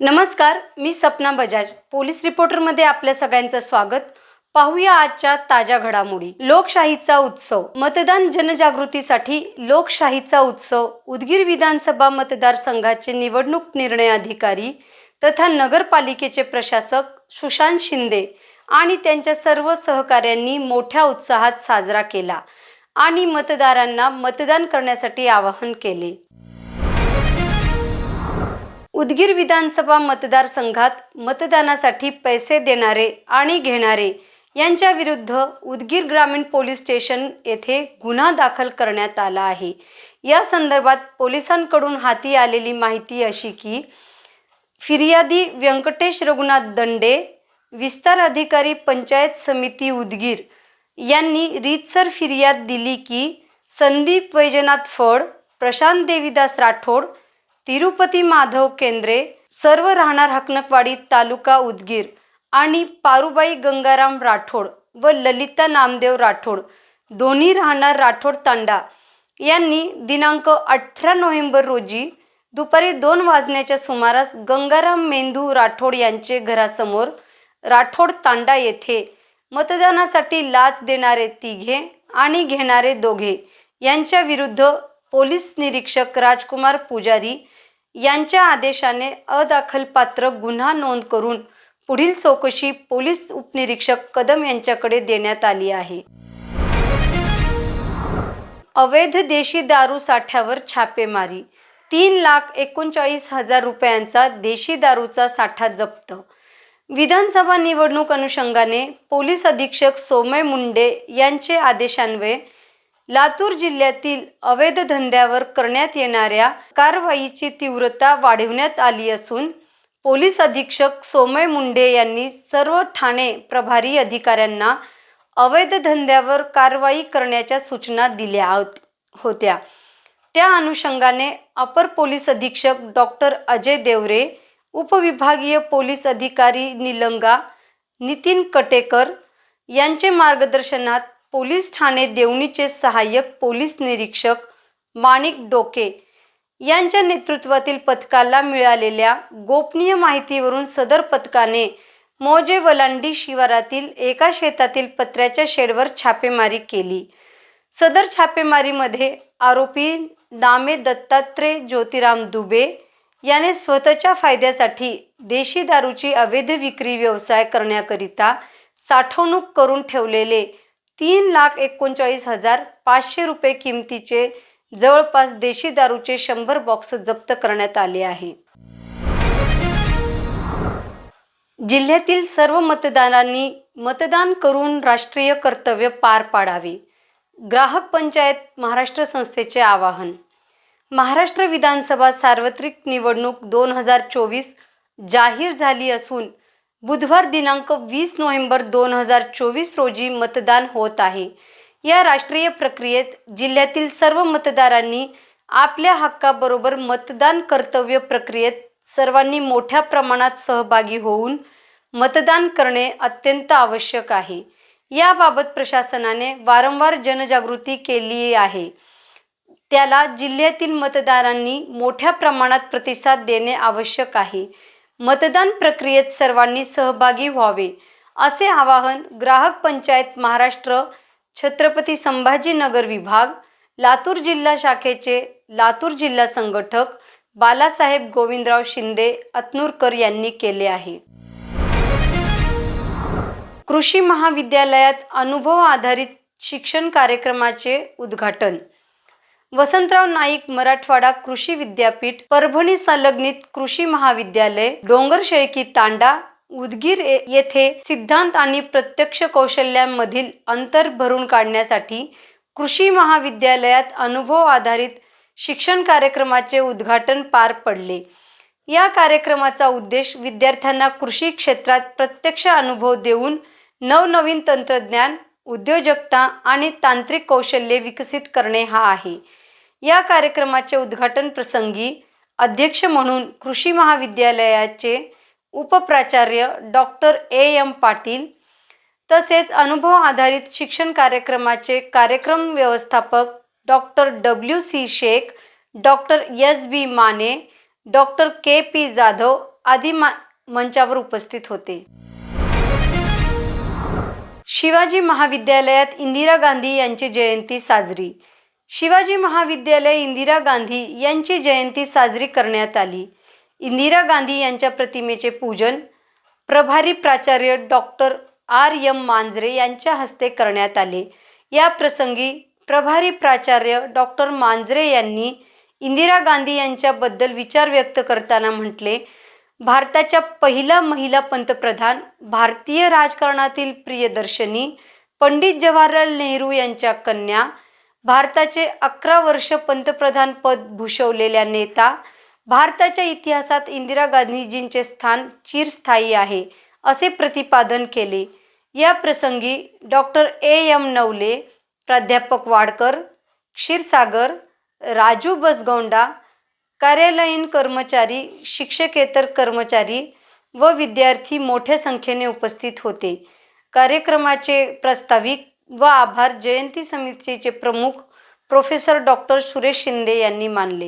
नमस्कार मी सपना बजाज. पोलीस रिपोर्टरमध्ये आपल्या सगळ्यांचं स्वागत. पाहूया आजच्या ताज्या घडामोडी. लोकशाहीचा उत्सव. मतदान जनजागृतीसाठी लोकशाहीचा उत्सव. उदगीर विधानसभा मतदारसंघाचे निवडणूक निर्णय अधिकारी तथा नगरपालिकेचे प्रशासक सुशांत शिंदे आणि त्यांच्या सर्व सहकाऱ्यांनी मोठ्या उत्साहात साजरा केला आणि मतदारांना मतदान करण्यासाठी आवाहन केले. उदगीर विधानसभा मतदारसंघात मतदानासाठी पैसे देणारे आणि घेणारे यांच्या विरुद्ध उदगीर ग्रामीण पोलीस स्टेशन येथे गुन्हा दाखल करण्यात आला आहे. या संदर्भात पोलिसांकडून हाती आलेली माहिती अशी की फिर्यादी व्यंकटेश रघुनाथ दंडे विस्तार अधिकारी पंचायत समिती उदगीर यांनी रीतसर फिर्याद दिली की संदीप वैजनाथ फड प्रशांत देवीदास राठोड तिरुपती माधव केंद्रे सर्व राहणार हकनकवाडी तालुका उदगीर आणि पारुबाई गंगाराम राठोड व ललिता नामदेव राठोड. दोन्ही राहणार राठोड तांडा. यांनी दिनांक अठरा नोव्हेंबर रोजी दुपारी दोन वाजण्याच्या सुमारास गंगाराम मेंदू राठोड यांचे घरासमोर राठोड तांडा येथे मतदानासाठी लाच देणारे तिघे आणि घेणारे दोघे यांच्या विरुद्ध पोलीस निरीक्षक राजकुमार पुजारी यांच्या आदेशाने अदाखलपात्र गुन्हा नोंद करून पुढील चौकशी पोलीस उपनिरीक्षक कदम यांच्याकडे देण्यात आली आहे. अवैध देशी दारू साठ्यावर छापेमारी. तीन लाख एकोणचाळीस हजार रुपयांचा देशी दारूचा साठा जप्त. विधानसभा निवडणूक अनुषंगाने पोलीस अधीक्षक सोमय मुंडे यांचे आदेशान्वये लातूर जिल्ह्यातील अवैध धंद्यावर करण्यात येणाऱ्या कारवाईची तीव्रता वाढवण्यात आली असून पोलीस अधीक्षक सोमय मुंडे यांनी सर्व ठाणे प्रभारी अधिकाऱ्यांना अवैध धंद्यावर कारवाई करण्याच्या सूचना दिल्या होत्या. त्या अनुषंगाने अपर पोलीस अधीक्षक डॉक्टर अजय देवरे उपविभागीय पोलीस अधिकारी निलंगा नितीन कटेकर यांचे मार्गदर्शनात पोलीस ठाणे देवणीचे सहाय्यक पोलीस निरीक्षक माणिक डोके यांच्या नेतृत्वातील पथकाला मिळालेल्या गोपनीय माहितीवरून सदर पथकाने मोजे वलांडी शिवारातील एका शेतातील पत्र्याच्या शेडवर छापेमारी केली. सदर छापेमारीमध्ये आरोपी दामे दत्तात्रय ज्योतिराम दुबे याने स्वतःच्या फायद्यासाठी देशी दारूची अवैध विक्री व्यवसाय करण्याकरिता साठवणूक करून ठेवलेले तीन लाख एकोणचाळीस हजार पाचशे रुपये किमतीचे जवळपास देशी दारूचे शंभर बॉक्स जप्त करण्यात आले आहे. जिल्ह्यातील सर्व मतदारांनी मतदान करून राष्ट्रीय कर्तव्य पार पाडावे. ग्राहक पंचायत महाराष्ट्र संस्थेचे आवाहन. महाराष्ट्र विधानसभा सार्वत्रिक निवडणूक दोन हजार चोवीस जाहीर झाली असून बुधवार दिनांक वीस नोव्हेंबर दोन हजार चोवीस रोजी मतदान होत आहे. या राष्ट्रीय प्रक्रियेत जिल्ह्यातील सर्व मतदारांनी आपल्या हक्काबरोबर मतदान कर्तव्य प्रक्रियेत सर्वांनी मोठ्या प्रमाणात सहभागी होऊन मतदान करणे अत्यंत आवश्यक आहे. याबाबत प्रशासनाने वारंवार जनजागृती केली आहे. त्याला जिल्ह्यातील मतदारांनी मोठ्या प्रमाणात प्रतिसाद देणे आवश्यक आहे. मतदान प्रक्रियेत सर्वांनी सहभागी व्हावे असे आवाहन ग्राहक पंचायत महाराष्ट्र छत्रपती संभाजीनगर विभाग लातूर जिल्हा शाखेचे लातूर जिल्हा संघटक बालासाहेब गोविंदराव शिंदे अतनूरकर यांनी केले आहे. कृषी महाविद्यालयात अनुभव आधारित शिक्षण कार्यक्रमाचे उद्घाटन वसंतराव नाईक मराठवाडा कृषी विद्यापीठ परभणी संलग्नित कृषी महाविद्यालय डोंगर शेळकी तांडा उदगीर येथे सिद्धांत आणि प्रत्यक्ष कौशल्यांमधील अंतर भरून काढण्यासाठी कृषी महाविद्यालयात अनुभव आधारित शिक्षण कार्यक्रमाचे उद्घाटन पार पडले. या कार्यक्रमाचा उद्देश विद्यार्थ्यांना कृषी क्षेत्रात प्रत्यक्ष अनुभव देऊन नवनवीन तंत्रज्ञान उद्योजकता आणि तांत्रिक कौशल्ये विकसित करणे हा आहे. या कार्यक्रमाचे उद्घाटन प्रसंगी अध्यक्ष म्हणून कृषी महाविद्यालयाचे उपप्राचार्य डॉक्टर ए एम पाटील तसेच अनुभव आधारित शिक्षण कार्यक्रमाचे कार्यक्रम व्यवस्थापक doctor W C Shaikh doctor S B Mane doctor K P Jadhav आदी मा मंचावर उपस्थित होते. शिवाजी महाविद्यालयात इंदिरा गांधी यांची जयंती साजरी. शिवाजी महाविद्यालय इंदिरा गांधी यांची जयंती साजरी करण्यात आली. इंदिरा गांधी यांच्या प्रतिमेचे पूजन प्रभारी प्राचार्य डॉक्टर आर. एम. मांजरे यांच्या हस्ते करण्यात आले. या प्रसंगी प्रभारी प्राचार्य डॉक्टर मांजरे यांनी इंदिरा गांधी यांच्याबद्दल विचार व्यक्त करताना म्हटले भारताच्या पहिल्या महिला पंतप्रधान भारतीय राजकारणातील प्रियदर्शनी पंडित जवाहरलाल नेहरू यांच्या कन्या भारताचे अकरा वर्ष पंतप्रधान पद भूषवलेल्या नेता भारताच्या इतिहासात इंदिरा गांधीजींचे स्थान चिरस्थायी आहे असे प्रतिपादन केले. या प्रसंगी डॉक्टर ए. एम. नवले प्राध्यापक वाडकर क्षीरसागर राजू बसगोंडा कार्यालयीन कर्मचारी शिक्षकेतर कर्मचारी व विद्यार्थी मोठ्या संख्येने उपस्थित होते. कार्यक्रमाचे प्रस्ताविक व आभार जयंती समितीचे प्रमुख प्रोफेसर डॉक्टर सुरेश शिंदे यांनी मानले.